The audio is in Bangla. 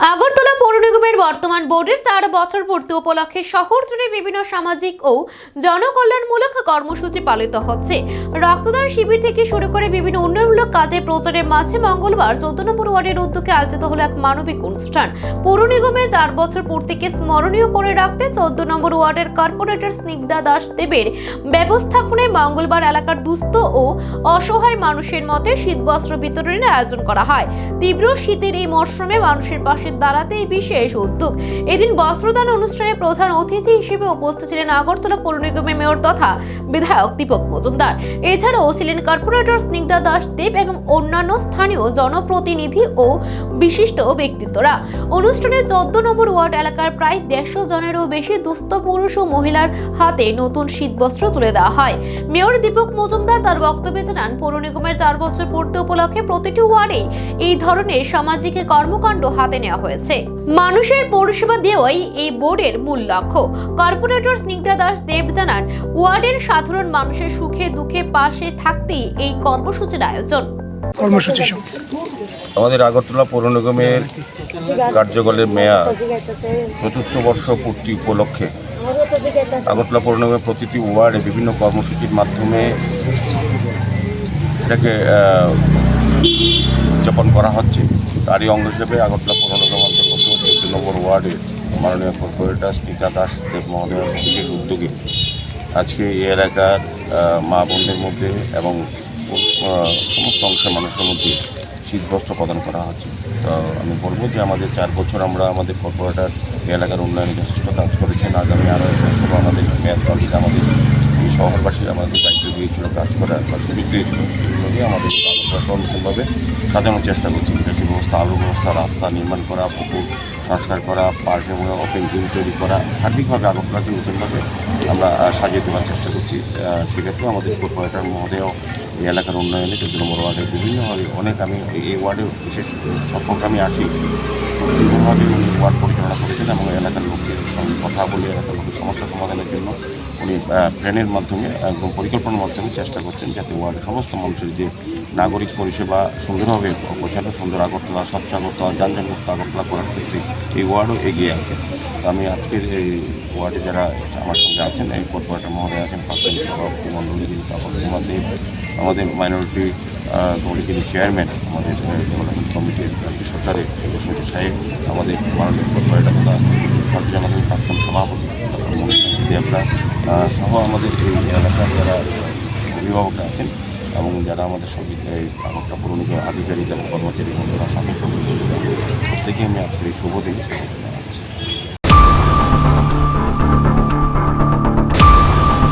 আগরতলা পৌর নিগমের বর্তমান বোর্ডের চার বছর পূর্তি উপলক্ষে শহর জুড়ে বিভিন্ন সামাজিক ও জনকল্যাণমূলক কর্মসূচি পালিত হচ্ছে। রক্তদান শিবির থেকে শুরু করে বিভিন্ন উন্নয়নমূলক কাজে প্রচারের মাঝে মঙ্গলবার চোদ্দ নম্বর ওয়ার্ডের উদ্যোগে আয়োজিত হলো এক মানবিক অনুষ্ঠান। পৌর নিগমের চার বছর পূর্তিকে স্মরণীয় করে রাখতে চোদ্দ নম্বর ওয়ার্ডের কর্পোরেটর স্নিগ্ধা দাস দেবের ব্যবস্থাপনায় মঙ্গলবার এলাকার দুস্থ ও অসহায় মানুষের মধ্যে শীতবস্ত্র বিতরণের আয়োজন করা হয়। তীব্র শীতের এই মরশুমে মানুষের পাশে দাঁড়াতে এই বিশেষ উদ্যোগ। এদিন বস্ত্রদান অনুষ্ঠানে প্রধান অতিথি হিসেবে উপস্থিত ছিলেন আগরতলা পৌর নিগমের মেয়র তথা বিধায়ক দীপক মজুমদার। এছাড়াও ছিলেন কর্পোরেটর স্নিগ্ধা দাস দেব এবং অন্যান্য স্থানীয় জনপ্রতিনিধি ও বিশিষ্ট ব্যক্তিত্বরা। অনুষ্ঠানে চোদ্দ নম্বর ওয়ার্ড এলাকার প্রায় দেড়শো জনেরও বেশি দুস্থ পুরুষ ও মহিলার হাতে নতুন শীতবস্ত্র তুলে দেওয়া হয়। মেয়র দীপক মজুমদার তার বক্তব্যে জানান, পৌর নিগমের চার বছর পূর্তি উপলক্ষে প্রতিটি ওয়ার্ডেই এই ধরনের সামাজিক কর্মকাণ্ড হাতে নেওয়া হয়েছে। মানুষের পরিষেবা দেওয়াই এই বোর্ডের মূল লক্ষ্য। কর্পোরেটর স্নিগ্ধা দাস দেব জানান ওয়ার্ডের সাধারণ মানুষের সুখে দুঃখে পাশে থাকতেই এই কর্মসূচির আয়োজন। কর্মসূচি আমাদের আগরতলা পৌর নিগমের কার্যকালের মেয়াদ চতুর্থ বর্ষ পূর্তি উপলক্ষে আগরতলা পৌর নিগমের প্রতিটি ওয়ার্ডে বিভিন্ন কর্মসূচির মাধ্যমে এটাকে উদযাপন করা হচ্ছে। তারই অঙ্গ হিসেবে আগরতলা পৌর নিগম অন্তর্গত নম্বর ওয়ার্ডে মাননীয় কর্পোরেটর স্পিকা দাস দেব মহোদয়ের বিশেষ উদ্যোগে আজকে এই এলাকার মা বোনদের মধ্যে এবং সমস্ত অংশের মানুষের মধ্যে শীতবস্ত্র প্রদান করা হচ্ছে। তো আমি বলব যে আমাদের চার বছর আমরা আমাদের কর্পোরেটর এলাকার উন্নয়নে যথেষ্ট কাজ করেছেন। আগামী আরও বছর আমাদের মেয়র মেয়াদকালীন আমাদের এই শহরবাসী আমাদের দায়িত্ব দিয়েছিল, কাজ করার বা সুযোগ দিয়েছিল সেগুলো দিয়ে আমাদের নতুনভাবে সাজানোর চেষ্টা করছি। ব্যবস্থা আলু ব্যবস্থা, রাস্তা নির্মাণ করা, পুকুর সংস্কার করা, পার্ক ওপেন জিম তৈরি করা, সার্বিকভাবে আগরতলাকে নতুনভাবে আমরা সাজিয়ে তোলার চেষ্টা করছি। সেক্ষেত্রে আমাদের কর্পোরেটর মহোদয় এই এলাকার উন্নয়নে চোদ্দ নম্বর ওয়ার্ডে বিভিন্নভাবে অনেক আমি এই- ওয়ার্ডে বিশেষ সফলকে আমি আছি। বিভিন্নভাবে উনি ওয়ার্ড পরিচালনা করেছেন এবং এলাকার লোকের সঙ্গে কথা বলে এলাকার লোকের সমস্যা সমাধানের জন্য উনি প্ল্যানের মাধ্যমে, একদম পরিকল্পনার মাধ্যমে চেষ্টা করছেন যাতে ওয়ার্ডের সমস্ত মানুষের যে নাগরিক পরিষেবা সুন্দরভাবে পৌঁছানো সুন্দর আগরতলা, স্বচ্ছ আগরতলা যানজনমুক্ত আগরতলা করার ক্ষেত্রে এই ওয়ার্ডও এগিয়ে আছে। আমি আজকের এই ওয়ার্ডে যারা আমার সঙ্গে আছেন, এই কর্পোরেটর মহোদয় আছেন, প্রাক্তন সভাপতি মণ্ডলী যিনি তাপস কুমার দেব, আমাদের মাইনরিটি কমিটির যিনি চেয়ারম্যান, আমাদের ডেভেলপমেন্ট কমিটির সরকারের সমিতি সাহেব, আমাদের মাননীয় কর্পোরেটর তথা ভারতীয় জনতা প্রাক্তন সভাপতি, ডক্টর মনীষ দেবরা সহ আমাদের এই এলাকার যারা অভিভাবকরা আছেন এবং যারা আমাদের সঙ্গে এই আগরটা পুরনো আধিকারিক এবং কর্মচারী বন্ধুরা সাথে প্রত্যেকে আমি আজকের এই শুভ দিন